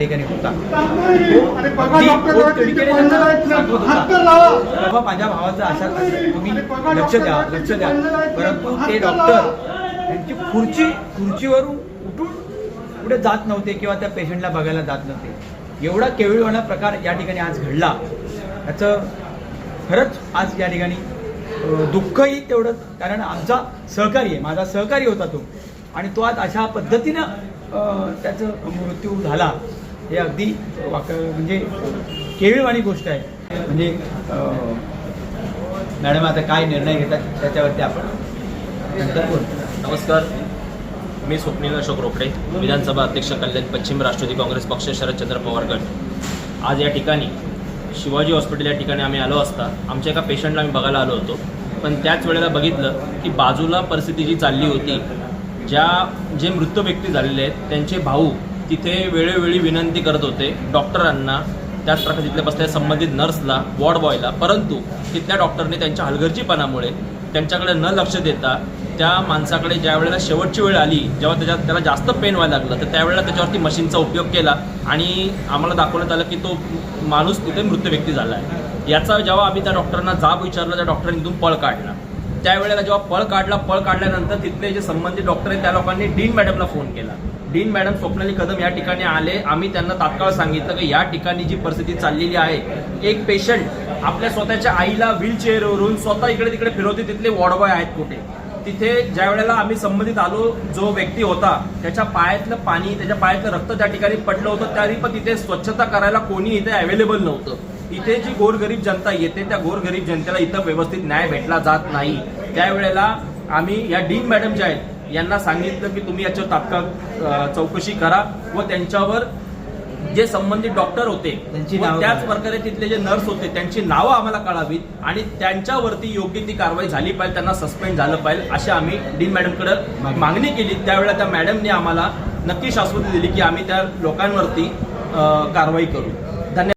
ठिकाणी होता. बाबा, माझ्या भावाचा अशा तुम्ही लक्ष द्या लक्ष द्या. परंतु ते डॉक्टर. त्यांची खुर्ची खुर्चीवरून उठून पुढे जात नव्हते किंवा त्या पेशंटला बघायला जात नव्हते. एवढा केविळवाणा प्रकार या ठिकाणी आज घडला. याचं खरंच आज या ठिकाणी दुःखही तेवढंच कारण आमचा सहकारी आहे. माझा सहकारी होता तो. आणि तो आज अशा पद्धतीनं त्याचं मृत्यू झाला. हे अगदी वाक म्हणजे केविळवाणी गोष्ट आहे. म्हणजे मॅडम आता काय निर्णय घेतात त्याच्यावरती आपण नंतर बोलू. नमस्कार. मी स्वप्नील अशोक रोकडे विधानसभा अध्यक्ष कल्याण पश्चिम राष्ट्रवादी काँग्रेस पक्ष शरदचंद्र पवार गट. आज या ठिकाणी शिवाजी हॉस्पिटल या ठिकाणी आम्ही आलो असता आमच्या एका पेशंटला आम्ही बघायला आलो होतो. पण त्याच वेळेला बघितलं की बाजूला परिस्थिती जी चालली होती ज्या जे मृत व्यक्ती झालेले आहेत त्यांचे भाऊ तिथे वेळोवेळी विनंती करत होते डॉक्टरांना त्याच प्रकारे तिथल्या बसलेल्या संबंधित नर्सला वॉर्ड बॉयला. परंतु तिथल्या डॉक्टरने त्यांच्या हलगर्जीपणामुळे त्यांच्याकडे न लक्ष देता त्या माणसाकडे ज्या वेळेला शेवटची वेळ आली जेव्हा त्याच्यात त्याला जास्त पेन व्हायला लागलं तर त्यावेळेला त्याच्यावरती मशीनचा उपयोग केला आणि आम्हाला दाखवण्यात आलं की तो माणूस तिथे मृत व्यक्ती झाला आहे. याचा जेव्हा आम्ही त्या डॉक्टरांना जाब विचारला त्या डॉक्टरांनी तिथून पळ काढला. त्यावेळेला जेव्हा पळ काढला पळ काढल्यानंतर तिथले जे संबंधित डॉक्टर आहेत त्या लोकांनी डीन मॅडमला फोन केला. डीन मॅडम स्वप्नाली कदम या ठिकाणी आले. आम्ही त्यांना तात्काळ सांगितलं की या ठिकाणी जी परिस्थिती चाललेली आहे एक पेशंट आपल्या स्वतःच्या आईला व्हीलचेअरवरून स्वतः इकडे तिकडे फिरवते. तिथले वॉर्डबॉय आहेत कुठे? तिथे ज्या वेळेला आम्ही संबंधित आलो जो व्यक्ती होता त्याच्या पायातलं पाणी त्याच्या पायातलं रक्त त्या ठिकाणी पडलं होतं. तरी पण तिथे स्वच्छता करायला कोणी इथे अवेलेबल नव्हतं. इथे जी गोरगरीब जनता येते त्या गोरगरीब जनतेला इथं व्यवस्थित न्याय भेटला जात नाही त्यावेळेला आम्ही या डीन मॅडम ज्या आहेत यांना सांगितलं की तुम्ही याच्यावर तात्काळ चौकशी करा व त्यांच्यावर जे संबंधित डॉक्टर होते त्यांची. प्रकारे तिथले जे नर्स होते त्यांची नावं आम्हाला कळावीत आणि त्यांच्यावरती योग्य ती कारवाई झाली पाहिजे त्यांना सस्पेंड झालं पाहिजे अशी आम्ही डीन मॅडमकडे मागणी. मागणी केली त्यावेळेला त्या मॅडमने आम्हाला नक्की शाश्वती दिली की आम्ही त्या लोकांवरती कारवाई करू